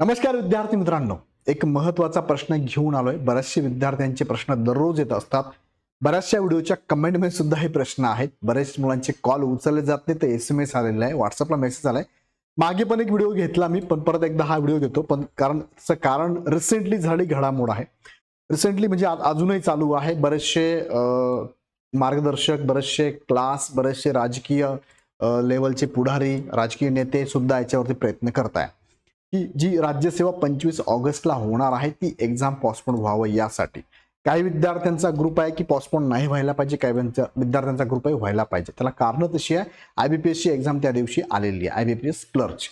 नमस्कार विद्यार्थी मित्रांनो. एक महत्त्वाचा प्रश्न घेऊन आलोय. बरेचसे विद्यार्थ्यांचे प्रश्न दररोज येत असतात. बऱ्याचशा व्हिडिओच्या कमेंटमध्ये सुद्धा हे प्रश्न आहेत. बरेच मुलांचे कॉल उचलले जात नाही तर एस एम एस आलेला आहे व्हॉट्सअपला मेसेज आलाय. मागे पण एक व्हिडिओ घेतला मी पण परत एकदा हा व्हिडिओ घेतो. पण कारण कारण रिसेंटली झाली घडामोड आहे. रिसेंटली म्हणजे अजूनही चालू आहे. बरेचसे मार्गदर्शक बरेचसे क्लास बरेचसे राजकीय लेवलचे पुढारी राजकीय नेते सुद्धा याच्यावरती प्रयत्न करत की जी राज्यसेवा पंचवीस ऑगस्टला होणार आहे ती एक्झाम पॉस्टपोन व्हावं यासाठी. काही विद्यार्थ्यांचा ग्रुप आहे की पॉस्टपोन नाही व्हायला पाहिजे काही विद्यार्थ्यांचा ग्रुप आहे व्हायला पाहिजे. त्याला कारण तशी आहे आय बी पी एसची एक्झाम त्या दिवशी आलेली आहे आय बी पी एस क्लर्कची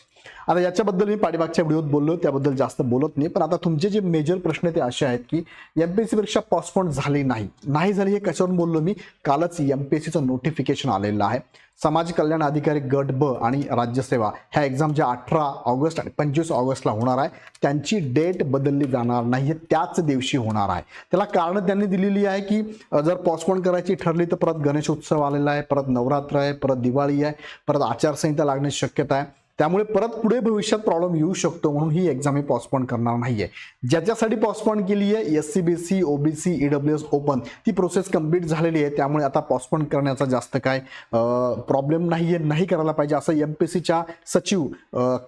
आता याच्याबद्दल मी पाठीमागच्या व्हिडिओत बोललो त्याबद्दल जास्त बोलत नाही. पण आता तुमचे जे मेजर प्रश्न आहेत ते असे आहेत की एमपीएससी परीक्षा पॉस्टपोन झाली नाही. नाही झाली हे कशावरून बोललो मी? कालच एमपीएससीचं नोटिफिकेशन आलेलं आहे. समाज कल्याण अधिकारी गट ब आणि राज्यसेवा ह्या एक्झाम ज्या अठरा ऑगस्ट आणि पंचवीस ऑगस्टला होणार आहे त्यांची डेट बदलली जाणार नाही हे त्याच दिवशी होणार आहे. त्याला कारण त्यांनी दिलेली आहे की जर पॉस्टपोन करायची ठरली तर परत गणेशोत्सव आलेला आहे परत नवरात्र आहे परत दिवाळी आहे परत आचारसंहिता लागण्याची शक्यता आहे. त्यामुळे परत पुढे भविष्यात प्रॉब्लेम येऊ शकतो म्हणून ही एक्झाम ही पॉस्टपोन करणार नाहीये. ज्याच्यासाठी पॉस्टपोन केली आहे S C B C OBC EW S open ती प्रोसेस कंप्लीट झालेली आहे. त्यामुळे आता पॉस्पॉन करण्याचा जास्त काय प्रॉब्लेम नाहीये नाही करायला पाहिजे असं एम पी सीच्या सचिव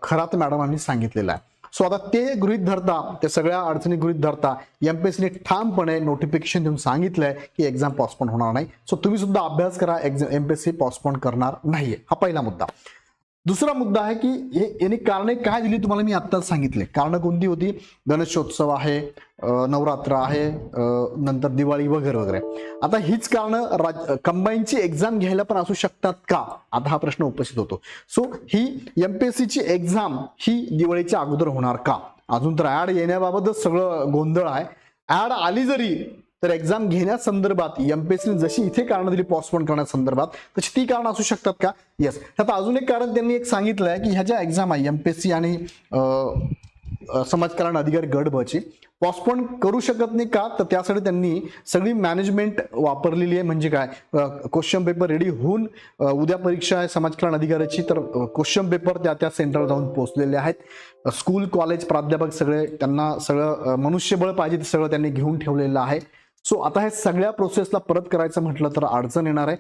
खरात मॅडमांनी सांगितलेलं आहे. सो आता ते गृहित धरता त्या सगळ्या अडचणी गृहित धरता एम पी एसने ठामपणे नोटिफिकेशन देऊन सांगितलंय की एक्झाम पॉस्टपोन होणार नाही. सो तुम्ही सुद्धा अभ्यास करा exam M P S C postpone करणार नाहीये. हा पहिला मुद्दा. दुसरा मुद्दा आहे की हे यांनी कारणे काय दिली तुम्हाला मी आत्ताच सांगितले. कारणं कोणती होती? गणेशोत्सव आहे नवरात्र आहे नंतर दिवाळी वगैरे वगैरे. आता हीच कारणं राज कंबाईनची एक्झाम घ्यायला पण असू शकतात का? आता हा प्रश्न उपस्थित होतो. सो ही एम पी एस सीची एक्झाम ही दिवाळीच्या अगोदर होणार का? अजून तर ऍड येण्याबाबतच सगळं गोंधळ आहे. ऍड आली जरी तर एक्झाम घेण्यासंदर्भात एमपीएससीने जशी इथे कारणं दिली पॉस्टपोन करण्यासंदर्भात तशी ती कारणं असू शकतात का? येस आता अजून एक कारण त्यांनी एक सांगितलं आहे की ह्या ज्या एक्झाम आहे एमपीएससी आणि एस सी आणि समाजकारण अधिकारी गट बची पॉस्टपोन करू शकत नाही का? तर त्यासाठी त्यांनी सगळी मॅनेजमेंट वापरलेली आहे. म्हणजे काय? क्वेश्चन पेपर रेडी होऊन उद्या परीक्षा आहे समाज अधिकाऱ्याची तर क्वेश्चन पेपर त्या त्या सेंटरला जाऊन पोहोचलेले आहेत. स्कूल कॉलेज प्राध्यापक सगळे त्यांना सगळं मनुष्यबळ पाहिजे ते सगळं त्यांनी घेऊन ठेवलेलं आहे. सो आता हे सगळ्या प्रोसेसला परत करायचं म्हटलं तर अडचण येणार आहे.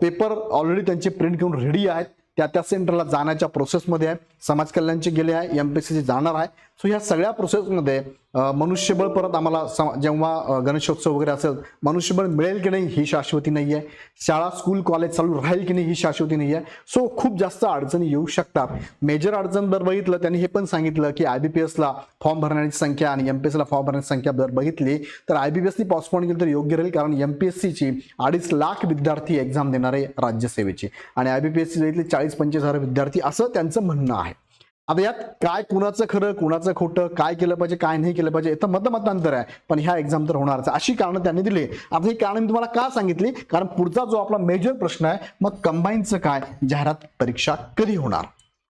पेपर ऑलरेडी त्यांचे प्रिंट घेऊन रेडी आहेत. त्या त्या सेंटरला जाण्याच्या प्रोसेसमध्ये आहे समाज कल्याणचे गेले आहे. एम पी सी जाणार आहे. सो ह्या सगळ्या प्रोसेसमध्ये मनुष्यबळ परत आम्हाला सम- जेव्हा गणेशोत्सव वगैरे असेल मनुष्यबळ मिळेल की नाही ही शाश्वती नाही आहे शाळा स्कूल कॉलेज चालू राहील की नाही ही शाश्वती नाही आहे सो खूप जास्त अडचणी येऊ शकतात. मेजर अडचण जर बघितलं त्यांनी हे पण सांगितलं की आय बी पी एसला फॉर्म भरण्याची संख्या आणि एम पी एसला फॉर्म भरण्याची संख्या जर बघितली तर आय बी पी एसनी पॉस्टपोन केली तर योग्य राहील कारण एम पी एस सीची अडीच लाख विद्यार्थी एक्झाम देणारे राज्यसेवेची. आणि I B P S C चाळीस पंचवीस हजार विद्यार्थी असं त्यांचं म्हणणं आहे. आता यात काय कुणाचं खरं कुणाचं खोटं काय केलं पाहिजे काय नाही केलं पाहिजे तर मतमतांतर आहे. पण ह्या एक्झाम तर होणारच. अशी कारणं त्यांनी दिली. आता ही कारणं मी तुम्हाला का सांगितली? कारण पुढचा जो आपला मेजर प्रश्न आहे मग कंबाईनचं काय? जाहिरात परीक्षा कधी होणार?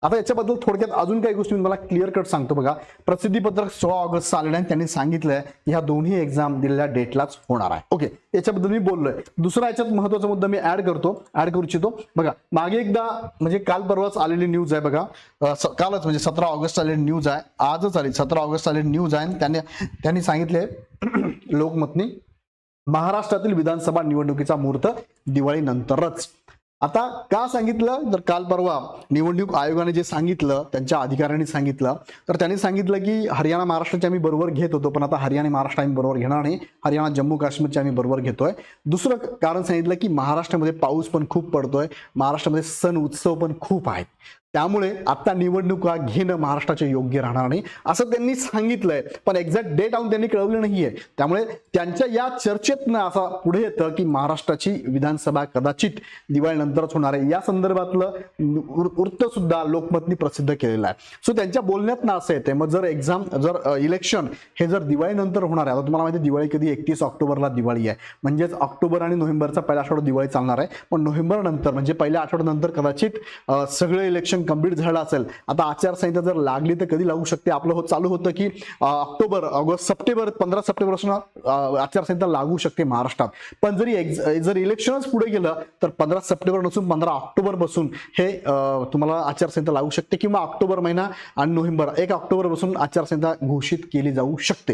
आता याच्याबद्दल थोडक्यात अजून काही गोष्टी मी मला क्लिअर कट सांगतो बघा. प्रसिद्धीपत्रक सोळा ऑगस्ट आलेलं आहे त्यांनी सांगितलंय ह्या दोन्ही एक्झाम दिलेल्या डेटलाच होणार आहे. ओके याच्याबद्दल मी बोललोय. दुसरा याच्यात महत्त्वाचा मुद्दा मी ऍड करतो ऍड करू इच्छितो. बघा मागे एकदा म्हणजे काल परवाच आलेली न्यूज आहे बघा. कालच म्हणजे सतरा ऑगस्ट आलेली न्यूज आहे. आजच आली सतरा ऑगस्ट आलेली न्यूज आहे. आणि त्यांनी त्यांनी सांगितले लोकमतनी महाराष्ट्रातील विधानसभा निवडणुकीचा मुहूर्त दिवाळीनंतरच. आता का सांगितलं? तर काल परवा निवडणूक आयोगाने जे सांगितलं त्यांच्या अधिकाऱ्यांनी सांगितलं तर त्यांनी सांगितलं की हरियाणा महाराष्ट्राचे आम्ही बरोबर घेत होतो पण आता हरियाणा महाराष्ट्र आम्ही बरोबर घेणार नाही. हरियाणा जम्मू काश्मीरचे आम्ही बरोबर घेतोय. दुसरं कारण सांगितलं की महाराष्ट्रामध्ये पाऊस पण खूप पडतोय. महाराष्ट्रामध्ये सण उत्सव पण खूप आहेत. त्यामुळे आता निवडणुका घेणं महाराष्ट्राचे योग्य राहणार नाही असं त्यांनी सांगितलंय. पण एक्झॅक्ट डेट आणून त्यांनी कळवलं नाहीये. त्यामुळे त्यांच्या या चर्चेतनं असा पुढे येतं की महाराष्ट्राची विधानसभा कदाचित दिवाळीनंतरच होणार आहे. या संदर्भातलं वृत्त सुद्धा लोकमतनी प्रसिद्ध केलेलं आहे. सो त्यांच्या बोलण्यात ना असं येते मग जर एक्झाम जर इलेक्शन हे जर दिवाळीनंतर होणार आहे आता तुम्हाला माहिती दिवाळी कधी एकतीस ऑक्टोबरला दिवाळी आहे. म्हणजेच ऑक्टोबर आणि नोव्हेंबरचा पहिला आठवडा दिवाळी चालणार आहे. पण नोव्हेंबर नंतर म्हणजे पहिल्या आठवड्यानंतर कदाचित सगळे इलेक्शन इलेक्शन कंप्लीट झालं असेल. आता आचारसंहिता जर लागली तर कधी लागू शकते? आपलं हो चालू होतं की ऑक्टोबर ऑगस्ट सप्टेंबर पंधरा सप्टेंबरपासून आचारसंहिता लागू शकते महाराष्ट्रात. पण जरी जर इलेक्शनच पुढे गेलं तर पंधरा सप्टेंबर नसून पंधरा ऑक्टोबर बसून हे तुम्हाला आचारसंहिता लागू शकते किंवा ऑक्टोबर महिना आणि नोव्हेंबर एक ऑक्टोबर बसून आचारसंहिता घोषित केली जाऊ शकते.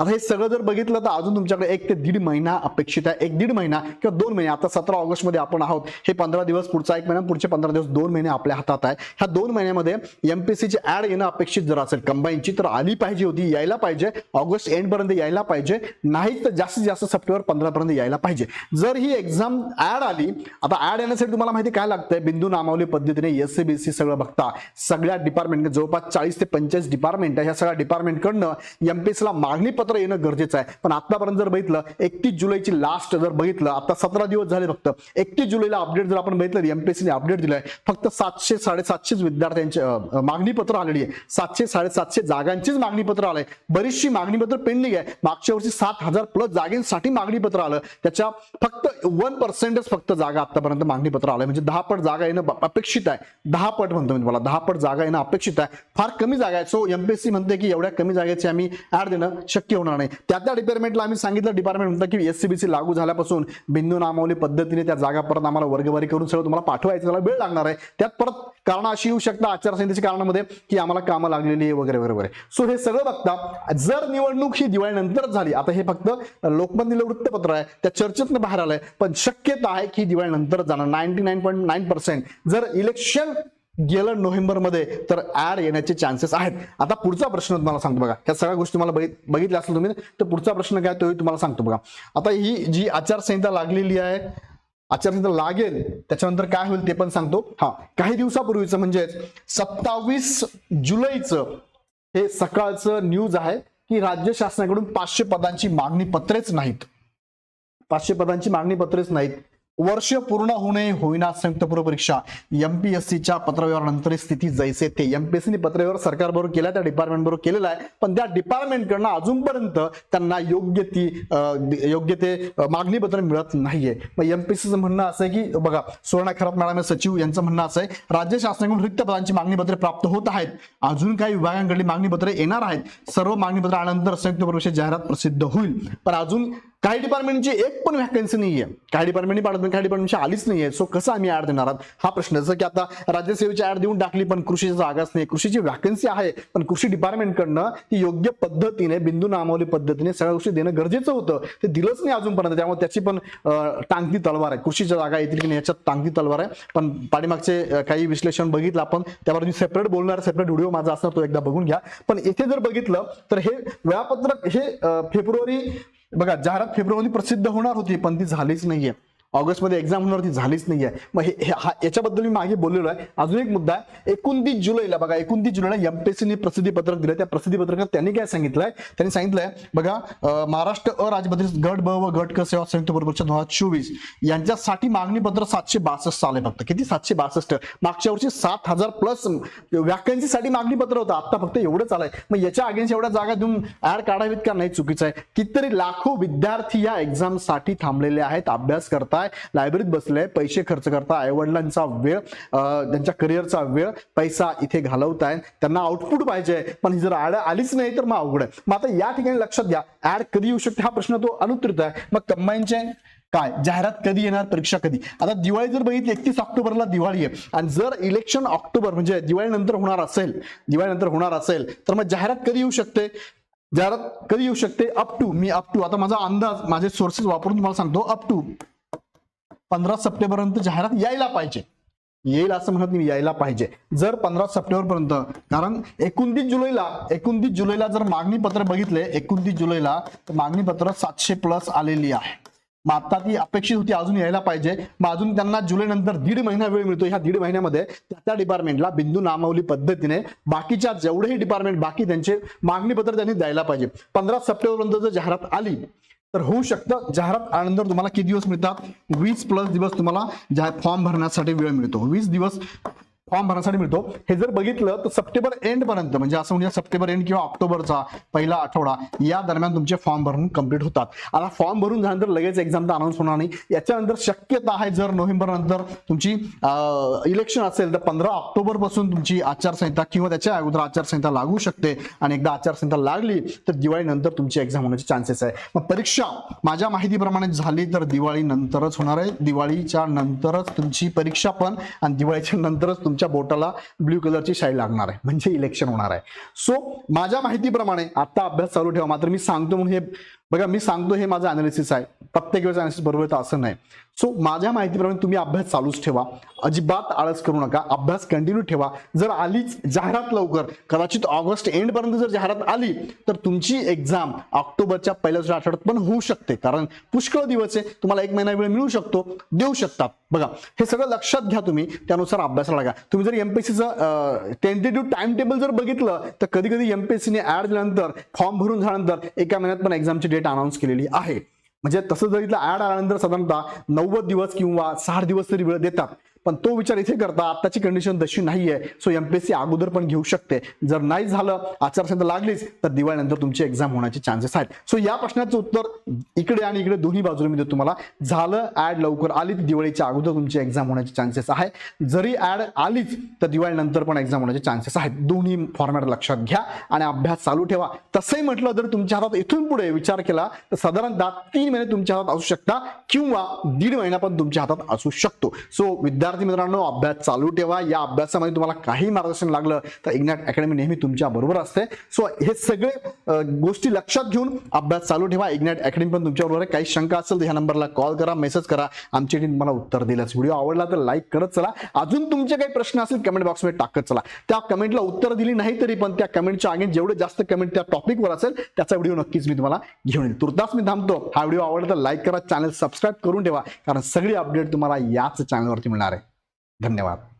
आता हे सगळं जर बघितलं तर अजून तुमच्याकडे एक ते दीड महिना अपेक्षित आहे. एक दीड महिना किंवा दोन महिने. आता सतरा ऑगस्टमध्ये आपण आहोत. हे पंधरा दिवस पुढचा एक महिना पुढचे पंधरा दिवस दोन महिने आपल्या हातात आहे. ह्या दोन महिन्यामध्ये एमपीसीची ऍड येणं अपेक्षित जर असेल कंबाईनची तर आली पाहिजे होती यायला पाहिजे. ऑगस्ट एंड पर्यंत यायला पाहिजे. नाही तर जास्तीत जास्त सप्टेंबर पंधरा पर्यंत यायला पाहिजे. जर ही एक्झाम ऍड आली आता ऍड येण्यासाठी तुम्हाला माहिती काय लागतंय? बिंदू नामावली पद्धतीने एस बी सी सगळं बघता. सगळ्या डिपार्टमेंट जवळपास चाळीस ते पंचेचाळीस डिपार्टमेंट आहे. ह्या सगळ्या डिपार्टमेंटकडनं एमपीसीला मागणी पत्र येणं गरजेचं आहे. पण आतापर्यंत जर बघितलं एकतीस जुलैची लास्ट जर बघितलं आता सतरा दिवस झाले फक्त. एकतीस जुलैला अपडेट जर आपण बघितलं एमपीएससीने अपडेट दिलाय. फक्त सातशे साडेसातशेच विद्यार्थ्यांचे मागणी पत्र आलेली आहे. सातशे साडेसातशे जागांचीच मागणी पत्र आलंय. बरीचशी मागणी पत्र पेंडिंग आहे. मागच्या वर्षी सात हजार प्लस जागेसाठी मागणी पत्र आलं. त्याच्या फक्त वन पर्सेंटच फक्त जागा आतापर्यंत मागणी पत्र आलंय. म्हणजे दहा पट जागा येणं अपेक्षित आहे. दहा पट म्हणतो मी तुम्हाला. दहा पट जागा येणं अपेक्षित आहे. फार कमी जागा आहे सो एमपीएससी म्हणते की एवढ्या कमी जागेची आम्ही ऍड देणं शक्य होणार नाही. त्या त्या डिपार्टमेंटला आम्ही सांगितलं डिपार्टमेंट म्हणतं की एससीबीसी लागू झाल्यापासून बिंदू नामावली पद्धतीने त्या जागा परत आम्हाला वर्गवारी करून सगळं तुम्हाला पाठवायचं त्याला वेळ लागणार आहे. त्यात परत कारण अशी येऊ शकतं आचारसंहितेच्या कारणामध्ये की आम्हाला कामं लागलेली आहे वगैरे वगैरे सो हे सगळं बघता जर निवडणूक ही दिवाळीनंतरच झाली आता हे फक्त लोकमत दिलं वृत्तपत्र आहे त्या चर्चेतनं बाहेर आलंय पण शक्यता आहे की दिवाळीनंतर जाणार. Ninety nine point nine percent जर इलेक्शन गेलं नोव्हेंबरमध्ये तर ऍड येण्याचे चान्सेस आहेत. आता पुढचा प्रश्न तुम्हाला सांगतो बघा. ह्या सगळ्या गोष्टी मला बघित बघितल्या असेल तुम्ही तर पुढचा प्रश्न काय तोही तुम्हाला सांगतो बघा. आता ही जी आचारसंहिता लागलेली आहे आचारसंहिता लागेल त्याच्यानंतर काय होईल ते पण सांगतो. हा काही दिवसापूर्वीचं म्हणजे सत्तावीस जुलैचं हे सकाळचं न्यूज आहे की राज्य शासनाकडून पाचशे पदांची मागणी पत्रेच नाहीत. पाचशे पदांची मागणी पत्रेच नाहीत. वर्ष पूर्ण होणे होईना संयुक्त पूर्व परीक्षा. एमपीएससीच्या पत्रव्यवहारानंतर स्थिती जैसे ते एमपीएससीने पत्रव्यवहार सरकारबरोबर केला त्या डिपार्टमेंट बरोबर केलेला आहे. पण त्या डिपार्टमेंटकडनं अजूनपर्यंत त्यांना योग्य ती योग्य ते मागणी पत्र मिळत नाहीये. मग एमपीएससीचं म्हणणं असं आहे की बघा सुवर्णा खरात मॅडम सचिव यांचं म्हणणं असं आहे राज्य शासनाकडून रिक्त पदांची मागणी पत्रे प्राप्त होत आहेत. अजून काही विभागांकडली मागणी पत्रे येणार आहेत. सर्व मागणी पत्र आल्यानंतर संयुक्त परीक्षा जाहिरात प्रसिद्ध होईल. पण अजून काही डिपार्टमेंटची एक पण व्हॅकन्सी नाहीये. काही डिपार्टमेंटनी पाडत काही डिपार्टमेंटची आलीच नाहीये. सो कसं आम्ही ॲड देणार आहात? हा प्रश्न. जसं की आता राज्यसेवेची ॲड देऊन टाकली पण कृषीची जागाच नाही. कृषीची व्हॅकन्सी आहे पण कृषी डिपार्टमेंटकडनं ती योग्य पद्धतीने बिंदू नामावली पद्धतीने सगळ्या गोष्टी देणं गरजेचं होतं. ते दिलंच नाही अजूनपर्यंत. त्यामुळे त्याची पण टांगती तलवार आहे. कृषीच्या जागा येतील की नाही याच्यात टांगती तलवार आहे. पण पाठीमागचे काही विश्लेषण बघितलं आपण त्यावर मी सेपरेट बोलणार सेपरेट व्हिडिओ माझा असणार तो एकदा बघून घ्या. पण इथे जर बघितलं तर हे वेळापत्रक हे फेब्रुवारी बघा जाहिरात फेब्रुवारी प्रसिद्ध होणार होती पण ती झालीच नाहीये. ऑगस्टमध्ये एक्झाम होणार ती झालीच नाहीये. मग हे हा याच्याबद्दल मी मागे बोललेलो आहे. अजून एक मुद्दा आहे. एकोणतीस जुलैला बघा एकोणतीस जुलैला एमपीएससीने प्रसिद्धी प्रसिद्धीपत्रक दिलं. त्या प्रसिद्धीपत्रकात त्यांनी काय सांगितलंय? त्यांनी सांगितलंय बघा महाराष्ट्र अराजपत्रित गट ब व गट क सेवा संयुक्त बरोबरच्या दोन हजार चोवीस यांच्यासाठी मागणी पत्र सातशे बासष्ट आले फक्त. किती? सातशे बासष्ट. मागच्या वर्षी सात हजार प्लस व्हॅकन्सीसाठी मागणी पत्र होतं. आता फक्त एवढंच आलंय. मग याच्या अगेन्स्ट एवढ्या जागा देऊन ऍड काढावीत का? नाही चुकीचं आहे. कितीतरी लाखो विद्यार्थी या एक्झामसाठी थांबलेले आहेत. अभ्यास करताय. लायब्ररीत बसले पैसे खर्च करताय आईवडिलांचा वेळ त्यांच्या करिअरचा वेळ पैसा इथे घालवताय त्यांना आउटपुट पाहिजे. पण ही जर आड आलीच नाही तर मग अवघड आहे. मग आता या ठिकाणी लक्षात घ्या. ऍड कधी येऊ शकते? हा प्रश्न तो अनुत्तरित आहे. मग कंबाईनचे काय? जाहिरात कधी येणार? परीक्षा कधी? आता दिवाळी जर बघितली एकतीस ऑक्टोबरला दिवाळी आहे. आणि जर इलेक्शन ऑक्टोबर म्हणजे दिवाळीनंतर होणार असेल दिवाळीनंतर होणार असेल तर मग जाहिरात कधी येऊ शकते? जाहिरात कधी येऊ शकते? अप टू मी अप टू आता माझा अंदाज माझे सोर्सेस वापरून तुम्हाला सांगतो. अप टू पंधरा सप्टेंबर जाहिरात यायला पाहिजे. येईल असं म्हणत मी यायला पाहिजे. जर पंधरा सप्टेंबर पर्यंत कारण एकोणतीस जुलैला एकोणतीस जुलैला जर मागणी पत्र बघितले एकोणतीस जुलैला तर मागणी पत्र सातशे प्लस आलेली आहे. मग आता ती अपेक्षित होती अजून यायला पाहिजे. मग अजून त्यांना जुलै नंतर दीड महिना वेळ मिळतो ह्या दीड महिन्यामध्ये त्या त्या डिपार्टमेंटला बिंदू नामावली पद्धतीने बाकीच्या जेवढेही डिपार्टमेंट बाकी त्यांचे मागणी पत्र त्यांनी द्यायला पाहिजे. पंधरा सप्टेंबर पर्यंत जर जाहिरात आली तर होऊ शकतं. जाहिरात आल्यानंतर तुम्हाला किती दिवस मिळतात? वीस प्लस दिवस तुम्हाला फॉर्म भरण्यासाठी वेळ मिळतो. वीस दिवस फॉर्म भरण्यासाठी मिळतो. हे जर बघितलं तर सप्टेंबर एंड पर्यंत म्हणजे असं म्हणजे सप्टेंबर एंड किंवा ऑक्टोबरचा पहिला आठवडा या दरम्यान तुमचे फॉर्म भरून कंप्लीट होतात. आता फॉर्म भरून झाल्यानंतर लगेच एक्झाम अनाऊन्स होणार नाही. याच्यानंतर शक्यता आहे जर नोव्हेंबर नंतर तुमची इलेक्शन असेल तर पंधरा ऑक्टोबरपासून तुमची आचारसंहिता किंवा त्याच्या अगोदर आचारसंहिता लागू शकते. आणि एकदा आचारसंहिता लागली तर दिवाळीनंतर तुमची एक्झाम होण्याचे चान्सेस आहे. मग परीक्षा माझ्या माहितीप्रमाणे झाली तर दिवाळी नंतरच होणार आहे. दिवाळीच्या नंतरच तुमची परीक्षा पण आणि दिवाळीच्या नंतरच तुमच्या बोटाला ब्ल्यू कलरची शाई लागणार आहे. म्हणजे इलेक्शन होणार आहे. सो माझ्या माहितीप्रमाणे आता अभ्यास चालू ठेवा. मात्र मी सांगतो म्हणून हे बघा मी सांगतो हे माझं अनालिसिस आहे. प्रत्येक वेळेस अनालिसिस बरोबर असं नाही. सो माझ्या माहितीप्रमाणे तुम्ही अभ्यास चालूच ठेवा. अजिबात आळस करू नका. अभ्यास कंटिन्यू ठेवा. जर आलीच जाहिरात लवकर कदाचित ऑगस्ट एंड पर्यंत जर जाहिरात आली तर तुमची एक्झाम ऑक्टोबरच्या पहिल्या दुसऱ्या आठवड्यात पण होऊ शकते. कारण पुष्कळ दिवस आहे तुम्हाला एक महिना वेळ मिळू शकतो देऊ शकतात बघा हे सगळं लक्षात घ्या तुम्ही त्यानुसार अभ्यासाला लागा. तुम्ही जर एमपीएससीचं टेंटेटिव्ह टाइम टेबल जर बघितलं तर कधी कधी एमपीएससीने ऍड दिल्यानंतर फॉर्म भरून झाल्यानंतर एका महिन्यात पण एक्झामची डेट अनाऊन्स केलेली आहे. म्हणजे तसं जरी इथलं ऍड आल्यानंतर साधारणतः नव्वद दिवस किंवा साठ दिवस तरी वेळ देतात. पण तो विचार इथे करता आताची कंडिशन तशी नाही आहे सो एमपीएससी अगोदर पण घेऊ शकते. जर नाही झालं आचारसंहिता लागलीच तर दिवाळीनंतर तुमची एक्झाम होण्याचे चान्सेस आहेत. सो या प्रश्नाचं उत्तर इकडे आणि इकडे दोन्ही बाजूला मी देतो तुम्हाला झालं ऍड लवकर आली तर दिवाळीच्या अगोदर तुमची एक्झाम होण्याचे चान्सेस आहे जरी ऍड आलीच तर दिवाळीनंतर पण एक्झाम होण्याचे चान्सेस आहेत. दोन्ही फॉर्मॅट लक्षात घ्या आणि अभ्यास चालू ठेवा. तसंही म्हटलं जर तुमच्या हातात इथून पुढे विचार केला तर साधारणतः तीन महिने तुमच्या हातात असू शकता किंवा दीड महिना पण तुमच्या हातात असू शकतो. सो विद्यार्थी मित्रांनो अभ्यास चालू ठेवा. या अभ्यासामध्ये तुम्हाला काही मार्गदर्शन लागलं तर इग्नॅट अकॅडमी नेहमी तुमच्या बरोबर असते. सो हे सगळे गोष्टी लक्षात घेऊन अभ्यास चालू ठेवा. इग्नॅट अकॅडमी पण तुमच्या बरोबर आहे. काही शंका असेल तर ह्या नंबरला कॉल करा मेसेज करा. आमची टीम तुम्हाला उत्तर दिलंच व्हिडिओ आवडला तर लाईक करत चला. अजून तुमचे काही प्रश्न असेल कमेंट बॉक्समध्ये टाकत चला. त्या कमेंटला उत्तर दिली नाही तरी पण त्या कमेंटच्या आगे जेवढे जास्त कमेंट त्या टॉपिकवर असेल त्याचा व्हिडिओ नक्कीच मी तुम्हाला घेऊन येईल. तुर्तास मी थांबतो. हा व्हिडिओ आवडला तर लाईक करा. चॅनल सबस्क्राईब करून ठेवा. कारण सगळी अपडेट तुम्हाला याच चॅनलवरती मिळणार आहे. धन्यवाद.